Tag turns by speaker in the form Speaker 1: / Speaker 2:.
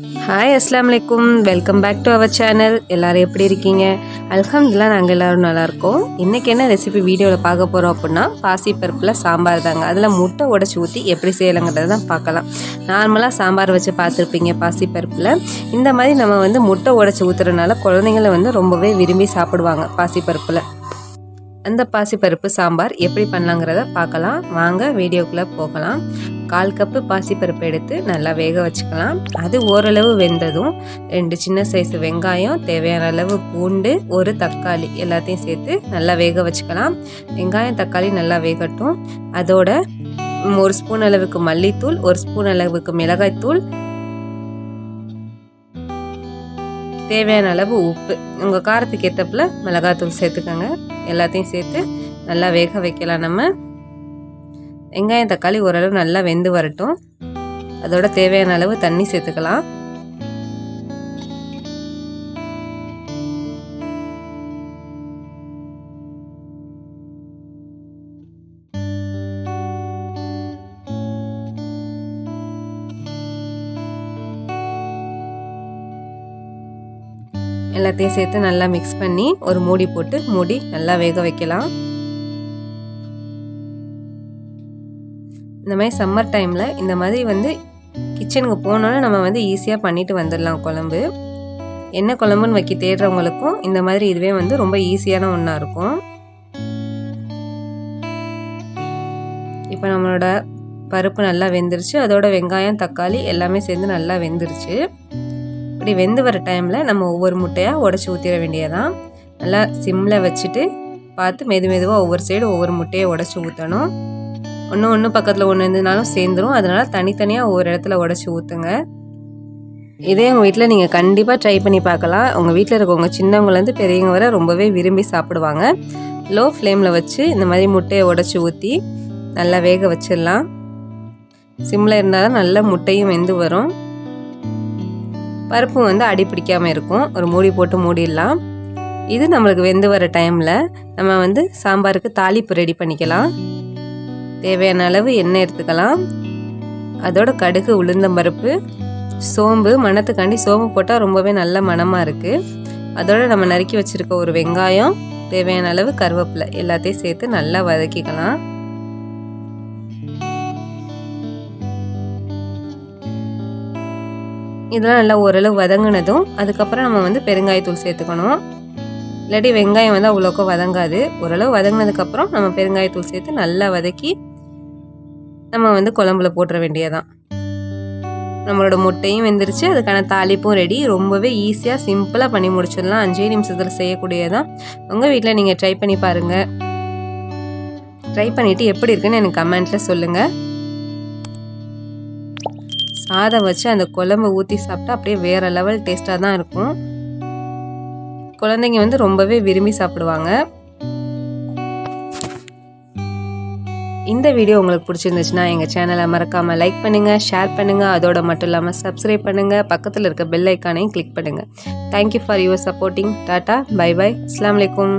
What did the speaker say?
Speaker 1: Hi அஸ்லாம் வலைக்கும் welcome back to our channel எல்லாரும் எப்படி இருக்கீங்க? அல்ஹம்துல்லா நாங்கள் எல்லோரும் நல்லாயிருக்கோம் இன்றைக்கி என்ன ரெசிபி வீடியோவில் பார்க்க போகிறோம் அப்படின்னா பாசிப்பருப்பில் சாம்பார் தாங்க. அதில் முட்டை உடச்சி ஊற்றி எப்படி செய்யலைங்கிறத தான் பார்க்கலாம். நார்மலாக சாம்பார் வச்சு பார்த்துருப்பீங்க பாசிப்பருப்பில் இந்த மாதிரி நம்ம வந்து முட்டை உடச்சி ஊற்றுறதுனால குழந்தைங்கள வந்து ரொம்பவே விரும்பி சாப்பிடுவாங்க பாசிப்பருப்பில் அந்த பாசிப்பருப்பு சாம்பார் எப்படி பண்ணலாங்கிறத பார்க்கலாம். வாங்க வீடியோக்குள்ளே போகலாம். கால் கப்பு பாசிப்பருப்பு எடுத்து நல்லா வேக வச்சுக்கலாம். அது ஓரளவு வெந்ததும் ரெண்டு சின்ன சைஸ் வெங்காயம் தேவையான அளவு பூண்டு ஒரு தக்காளி எல்லாத்தையும் சேர்த்து நல்லா வேக வச்சுக்கலாம். வெங்காயம் தக்காளி நல்லா வேகட்டும். அதோட ஒரு ஸ்பூன் அளவுக்கு மல்லித்தூள் ஒரு ஸ்பூன் அளவுக்கு மிளகாய்த்தூள் தேவையான அளவு உப்பு. உங்கள் காரத்துக்கு ஏற்றப்பில் மிளகாத்தூள் சேர்த்துக்கோங்க. எல்லாத்தையும் சேர்த்து நல்லா வேக வைக்கலாம் நம்ம. வெங்காயம் தக்காளி ஓரளவு நல்லா வெந்து வரட்டும். அதோட தேவையான அளவு தண்ணி சேர்த்துக்கலாம். எல்லாத்தையும் சேர்த்து நல்லா மிக்ஸ் பண்ணி ஒரு மூடி போட்டு மூடி நல்லா வேக வைக்கலாம். இந்த மாதிரி சம்மர் டைமில் இந்த மாதிரி வந்து கிச்சனுக்கு போனோன்னே நம்ம வந்து ஈஸியாக பண்ணிட்டு வந்துடலாம் குழம்பு. என்ன குழம்புன்னு வைக்க தேடுறவங்களுக்கும் இந்த மாதிரி இதுவே வந்து ரொம்ப ஈஸியான ஒன்றா இருக்கும். இப்போ நம்மளோட பருப்பு நல்லா வெந்துருச்சு அதோட வெங்காயம் தக்காளி எல்லாமே சேர்ந்து நல்லா வெந்துருச்சு. இப்படி வெந்து வர டைமில் நம்ம ஒவ்வொரு முட்டையாக உடச்சி ஊற்றிட வேண்டியதான் நல்லா சிம்மில் வச்சுட்டு பார்த்து மெது மெதுவாக ஒவ்வொரு சைடு ஒவ்வொரு முட்டையை உடச்சி ஊற்றணும் ஒன்று ஒன்று பக்கத்தில் ஒன்று இருந்ததுனாலும் சேர்ந்துடும் அதனால் தனித்தனியாக ஒவ்வொரு இடத்துல உடச்சி ஊற்றுங்க இதே உங்கள் வீட்டில் நீங்கள் கண்டிப்பாக ட்ரை பண்ணி பார்க்கலாம். உங்கள் வீட்டில் இருக்கவங்க சின்னவங்கலேருந்து பெரியவங்க வரை ரொம்பவே விரும்பி சாப்பிடுவாங்க. லோ ஃப்ளேமில் வச்சு இந்த மாதிரி முட்டையை உடச்சி ஊற்றி நல்லா வேக வச்சிடலாம். சிம்மில் இருந்தால் தான் நல்ல முட்டையும் வெந்து வரும். பருப்பும் வந்து அடி பிடிக்காமல் இருக்கும். ஒரு மூடி போட்டு மூடிடலாம். இது நம்மளுக்கு வெந்து வர டைமில் நம்ம வந்து சாம்பாருக்கு தாளிப்பு ரெடி பண்ணிக்கலாம். தேவையான அளவு எண்ணெய் எடுத்துக்கலாம். அதோட கடுகு உளுந்தம்பருப்பு சோம்பு மணத்துக்காண்டி சோம்பு போட்டால் ரொம்பவே நல்ல மணமாக இருக்குது அதோட நம்ம நறுக்கி வச்சுருக்க ஒரு வெங்காயம் தேவையான அளவு கருவேப்பிலை எல்லாத்தையும் சேர்த்து நல்லா வதக்கிக்கலாம். இதெல்லாம் நல்லா ஓரளவு வதங்கினதும் அதுக்கப்புறம் நம்ம வந்து பெருங்காயத்தூள் சேர்த்துக்கணும். இல்லாட்டி வெங்காயம் வந்து அவ்வளோக்கா வதங்காது. ஓரளவு வதங்கினதுக்கப்புறம் நம்ம பெருங்காயத்தூள் சேர்த்து நல்லா வதக்கி நம்ம வந்து குழம்புல போட்டுற வேண்டியதான் நம்மளோட முட்டையும் வெந்துருச்சு. அதுக்கான தாளிப்பும் ரெடி ரொம்பவே ஈஸியாக சிம்பிளாக பண்ணி முடிச்சிடலாம். அஞ்சே நிமிஷத்தில் செய்யக்கூடியதான் உங்கள் வீட்டில் நீங்கள் ட்ரை பண்ணி பாருங்கள் ட்ரை பண்ணிவிட்டு எப்படி இருக்குன்னு எனக்கு கமெண்ட்டில் சொல்லுங்கள் சாதம் வச்சு அந்த குழம்பு ஊற்றி சாப்பிட்டா அப்படியே வேறு லெவல் டேஸ்ட்டாக தான் இருக்கும். குழந்தைங்க வந்து ரொம்பவே விரும்பி சாப்பிடுவாங்க. இந்த வீடியோ உங்களுக்கு பிடிச்சிருந்துச்சுன்னா எங்கள் சேனலை மறக்காமல் லைக் பண்ணுங்கள் ஷேர் பண்ணுங்கள் அதோட மட்டும் இல்லாமல் சப்ஸ்கிரைப் பண்ணுங்கள் பக்கத்தில் இருக்க பெல் ஐக்கானையும் கிளிக் பண்ணுங்கள் thank you for your supporting tata bye bye அஸ்லாம் வலைக்கம்.